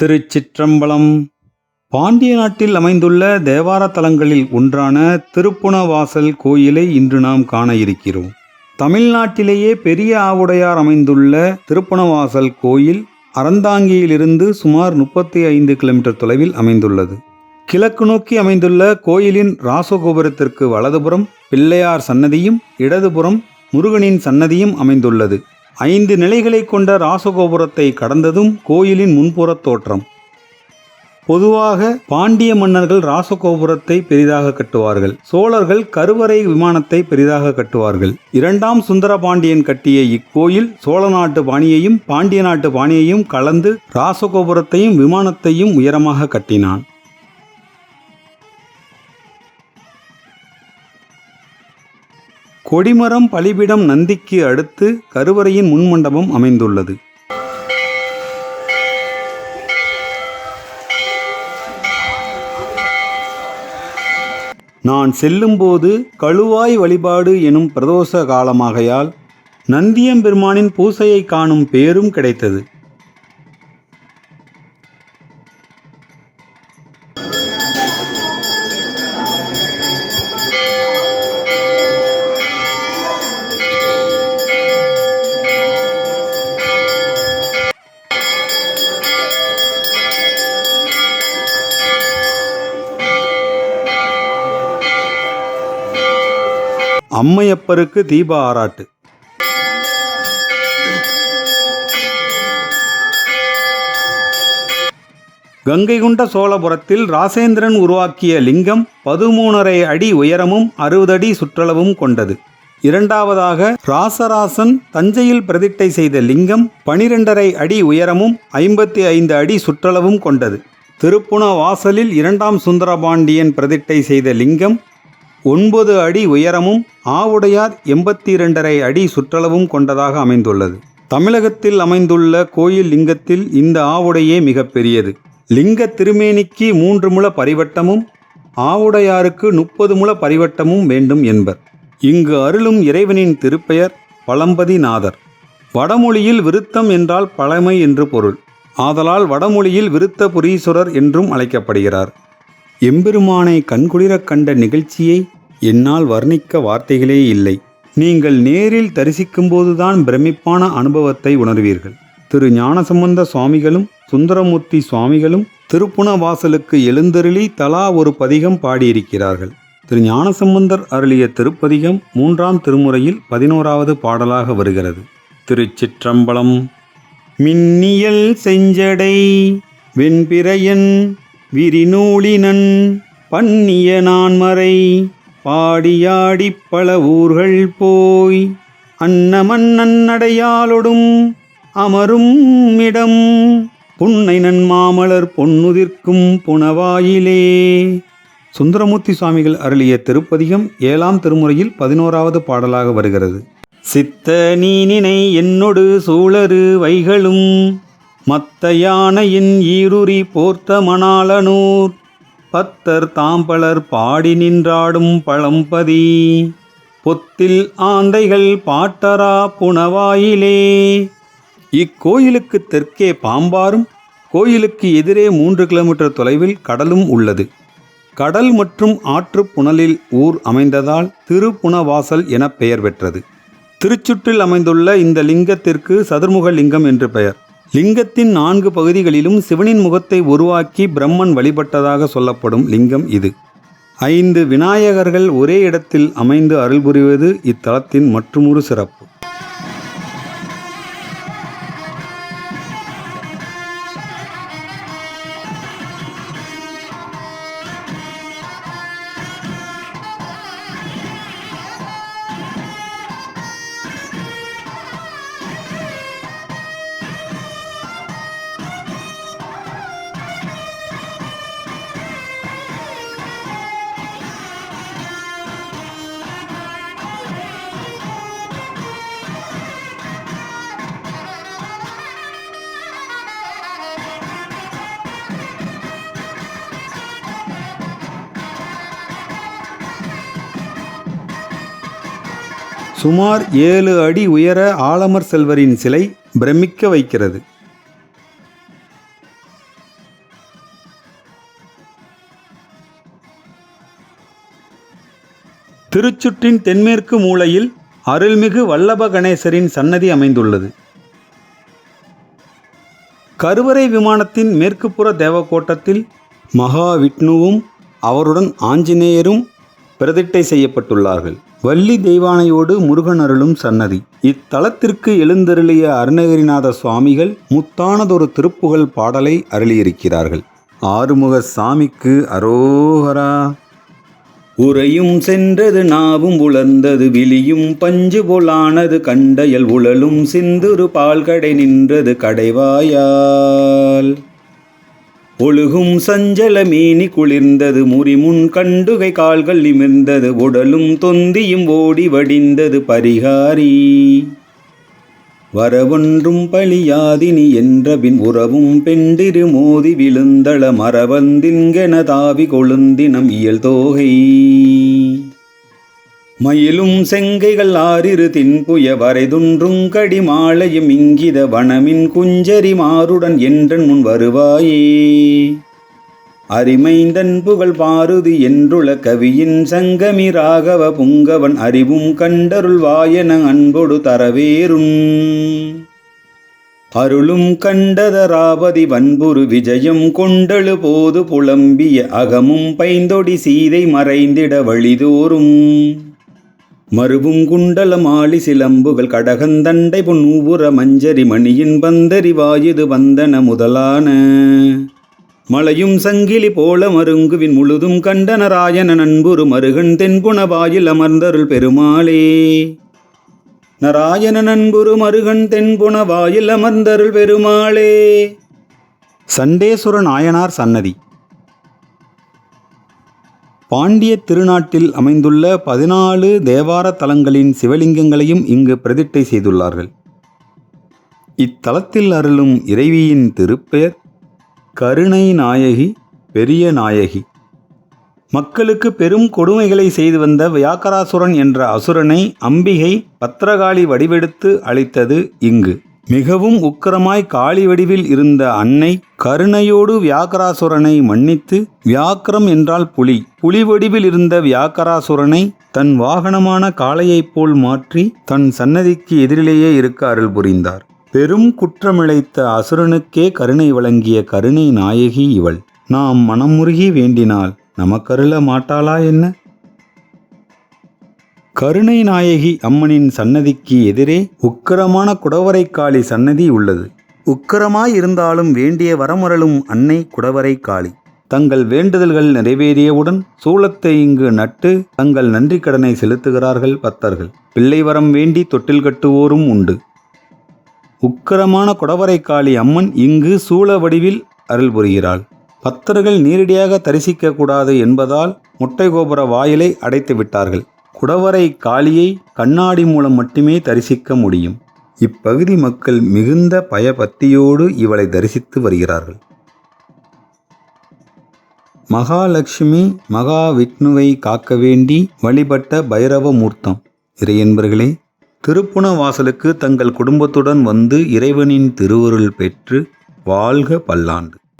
திருச்சிற்றம்பலம். பாண்டிய நாட்டில் அமைந்துள்ள தேவார தலங்களில் ஒன்றான திருப்புணவாசல் கோயிலை இன்று நாம் காண இருக்கிறோம். தமிழ்நாட்டிலேயே பெரிய ஆவுடையார் அமைந்துள்ள திருப்புணவாசல் கோயில் அறந்தாங்கியிலிருந்து சுமார் முப்பத்தி ஐந்து கிலோமீட்டர் தொலைவில் அமைந்துள்ளது. கிழக்கு நோக்கி அமைந்துள்ள கோயிலின் ராசகோபுரத்திற்கு வலதுபுறம் பிள்ளையார் சன்னதியும் இடதுபுறம் முருகனின் சன்னதியும் அமைந்துள்ளது. ஐந்து நிலைகளை கொண்ட ராசகோபுரத்தை கடந்ததும் கோயிலின் முன்புறத் தோற்றம். பொதுவாக பாண்டிய மன்னர்கள் ராசகோபுரத்தை பெரிதாக கட்டுவார்கள். சோழர்கள் கருவறை விமானத்தை பெரிதாக கட்டுவார்கள். இரண்டாம் சுந்தர பாண்டியன் கட்டிய இக்கோயில் சோழ நாட்டு பாணியையும் பாண்டிய நாட்டு பாணியையும் கலந்து ராசகோபுரத்தையும் விமானத்தையும் உயரமாக கட்டினான். கொடிமரம் பலிபிடம் நந்திக்கு அடுத்து கருவறையின் முன்மண்டபம் அமைந்துள்ளது. நான் செல்லும்போது கழுவாய் வழிபாடு எனும் பிரதோஷ காலமாகையால் நந்தியம்பெருமானின் பூசையை காணும் பேரும் கிடைத்தது. அம்மையப்பருக்கு தீப ஆராட்டு. கங்கை கொண்ட சோழபுரத்தில் ராசேந்திரன் உருவாக்கிய லிங்கம் பதிமூணரை அடி உயரமும் அறுபது அடி சுற்றளவும் கொண்டது. இரண்டாவதாக ராசராசன் தஞ்சையில் பிரதிட்டை செய்த லிங்கம் பனிரெண்டரை அடி உயரமும் ஐம்பத்தி ஐந்து அடி சுற்றளவும் கொண்டது. திருப்புண வாசலில் இரண்டாம் சுந்தரபாண்டியன் பிரதிட்டை செய்த லிங்கம் ஒன்பது அடி உயரமும் ஆவுடையார் எண்பத்தி இரண்டரை அடி சுற்றளவும் கொண்டதாக அமைந்துள்ளது. தமிழகத்தில் அமைந்துள்ள கோயில் லிங்கத்தில் இந்த ஆவுடையே மிகப்பெரியது லிங்க திருமேனிக்கு மூன்று முள பரிவட்டமும் ஆவுடையாருக்கு முப்பது முள பரிவட்டமும் வேண்டும் என்பர். இங்கு அருளும் இறைவனின் திருப்பெயர் பழம்பதிநாதர். வடமொழியில் விருத்தம் என்றால் பழமை என்று பொருள். ஆதலால் வடமொழியில் விருத்த புரீஸ்வரர் என்றும் அழைக்கப்படுகிறார். எம்பெருமானை கண்குளிரக் கண்ட நிகழ்ச்சியை என்னால் வர்ணிக்க வார்த்தைகளே இல்லை. நீங்கள் நேரில் தரிசிக்கும்போதுதான் பிரமிப்பான அனுபவத்தை உணர்வீர்கள். திரு ஞானசம்பந்த சுவாமிகளும் சுந்தரமூர்த்தி சுவாமிகளும் திருப்புணவாசலுக்கு எழுந்தருளி தலா ஒரு பதிகம் பாடியிருக்கிறார்கள். திரு ஞானசம்பந்தர் அருளிய திருப்பதிகம் மூன்றாம் திருமுறையில் பதினோராவது பாடலாக வருகிறது. திருச்சிற்றம்பலம் மின்னியல் செஞ்சடை வெண்பிறையன் விரிநூலினன் பன்னிய நான்மறை பாடியாடிப் பல ஊர்கள் போய் அன்னமன்னன் அடையாளொடும் அமரும் இடம் புன்னை நன்மாமலர் பொன்னுதிர்க்கும் புனவாயிலே. சுந்தரமூர்த்தி சுவாமிகள் அருளிய திருப்பதிகம் ஏழாம் திருமுறையில் பதினோராவது பாடலாக வருகிறது. சித்த நீனினை என்னொடு சூழரு வைகளும் மத்த யானையின் ஈருரி போர்த்த மணாளனூர் பத்தர் தாம்பலர் பாடி நின்றாடும் பழம்பதி. பொத்தில் ஆந்தைகள் பாட்டரா புனவாயிலே. இக்கோயிலுக்கு தெற்கே பாம்பாரும் கோயிலுக்கு எதிரே மூன்று கிலோமீட்டர் தொலைவில் கடலும் உள்ளது. கடல் மற்றும் ஆற்று புனலில் ஊர் அமைந்ததால் திருப்புணவாசல் என பெயர் பெற்றது. திருச்சுற்றில் அமைந்துள்ள இந்த லிங்கத்திற்கு சதுர்முக லிங்கம் என்று பெயர். லிங்கத்தின் நான்கு பகுதிகளிலும் சிவனின் முகத்தை உருவாக்கி பிரம்மன் வழிபட்டதாக சொல்லப்படும் லிங்கம் இது. ஐந்து விநாயகர்கள் ஒரே இடத்தில் அமைந்து அருள் புரிவது இத்தலத்தின் மற்றுமொரு சிறப்பு. சுமார் ஏழு அடி உயர ஆலமர் செல்வரின் சிலை பிரமிக்க வைக்கிறது. திருச்சுற்றின் தென்மேற்கு மூலையில் அருள்மிகு வல்லப கணேசரின் சன்னதி அமைந்துள்ளது. கருவறை விமானத்தின் மேற்குப்புற தேவக்கோட்டத்தில் மகாவிட்ணுவும் அவருடன் ஆஞ்சநேயரும் பிரதிட்டை செய்யப்பட்டுள்ளார்கள். வள்ளி தெய்வானையோடு முருகன் அருளும் சன்னதி. இத்தலத்திற்கு எழுந்தருளிய அருணகிரிநாத சுவாமிகள் முத்தானதொரு திருப்புகழ் பாடலை அருளியிருக்கிறார்கள். ஆறுமுக சாமிக்கு அரோகரா. உரையும் சென்றது நாவும் உலர்ந்தது விழியும் பஞ்சு போலானது கண்டையல் உழலும் சிந்துரு பால்கடை நின்றது கடைவாயால். ஒழுகும் சஞ்சல மீனி குளிர்ந்தது. முறிமுன் கண்டுகை கால்கள் நிமிர்ந்தது. உடலும் தொந்தியும் ஓடி வடிந்தது பரிகாரி. வரவொன்றும் பழியாதினி என்றபின் உறவும் பெண்டிரு மோதி விழுந்தள. மரவந்தின்கென தாவி கொழுந்தினம் இயல் தோகை. மயிலும் செங்கைகள் ஆறிரு தின்புய வரைதுன்றுங்கடி மாலையும் இங்கித வனமின் குஞ்சரி மாறுடன் என்றன் முன் வருவாயே. அரிமைந்தன் புகழ் பாருதி என்றுள கவியின் சங்கமி ராகவ புங்கவன் அறிவும் கண்டருள் வாயன அன்பொடு தரவேறும். அருளும் கண்டதராபதி வன்புரு விஜயம் கொண்டழு போது புலம்பிய அகமும் பைந்தொடி சீதை மறைந்திட வழிதோறும். மறுவும் குண்டல மாளி சிலம்புகள் கடகந்தண்டை பொன்னூபுர மஞ்சரி மணியின் பந்தரி வாயுது வந்தன முதலான. மலையும் சங்கிலி போல மருங்குவின் முழுதும் கண்டனராயன நண்புரு மருகன் தென்புண வாயில் அமர்ந்தருள் பெருமாளே. நராயண நண்புரு மருகன் தென்புண வாயில் அமர்ந்தருள் பெருமாளே. சண்டேஸ்வர நாயனார் சன்னதி. பாண்டிய திருநாட்டில் அமைந்துள்ள பதினாலு தேவார தலங்களின் சிவலிங்கங்களையும் இங்கு பிரதிட்டை செய்துள்ளார்கள். இத்தலத்தில் அருளும் இறைவியின் திருப்பெயர் கருணை நாயகி பெரிய நாயகி. மக்களுக்கு பெரும் கொடுமைகளை செய்து வந்த வியாக்கராசுரன் என்ற அசுரனை அம்பிகை பத்திரகாளி வடிவெடுத்து அளித்தது இங்கு. மிகவும் உக்கிரமாய் காளி வடிவில் இருந்த அன்னை கருணையோடு வியாக்கராசுரனை மன்னித்து வியாக்கரம் என்றால் புலி. புலி வடிவில் இருந்த வியாக்கராசுரனை தன் வாகனமான காளையைப் போல் மாற்றி தன் சன்னதிக்கு எதிரிலேயே இருக்க அருள் புரிந்தார். பெரும் குற்றமிழைத்த அசுரனுக்கே கருணை வழங்கிய கருணை நாயகி இவள். நாம் மனமுருகி வேண்டினால் நமக்கருள மாட்டாளா என்ன? கருணை நாயகி அம்மனின் சன்னதிக்கு எதிரே உக்கிரமான குடவரைக்காளி சன்னதி உள்ளது. உக்கிரமாய் இருந்தாலும் வேண்டிய வரமரலும் அன்னை குடவரைக்காளி. தங்கள் வேண்டுதல்கள் நிறைவேறியவுடன் சூளத்தை இங்கு நட்டு தங்கள் நன்றி கடனை செலுத்துகிறார்கள் பக்தர்கள். பிள்ளை வரம் வேண்டி தொட்டில் கட்டுவோரும் உண்டு. உக்கிரமான குடவரைக்காளி அம்மன் இங்கு சூழ வடிவில் அருள் புரிகிறாள். பக்தர்கள் நேரடியாக தரிசிக்கக்கூடாது என்பதால் முட்டை கோபுர வாயிலை அடைத்து விட்டார்கள் குடவரை காளியை கண்ணாடி மூலம் மட்டுமே தரிசிக்க முடியும். இப்பகுதி மக்கள் மிகுந்த பயபக்தியோடு இவளை தரிசித்து வருகிறார்கள். மகாலட்சுமி மகா விஷ்ணுவை காக்க வேண்டி வழிபட்ட பைரவ மூர்த்தம். இறையன்பர்களே திருப்புண வாசலுக்கு தங்கள் குடும்பத்துடன் வந்து இறைவனின் திருவருள் பெற்று வாழ்க பல்லாண்டு.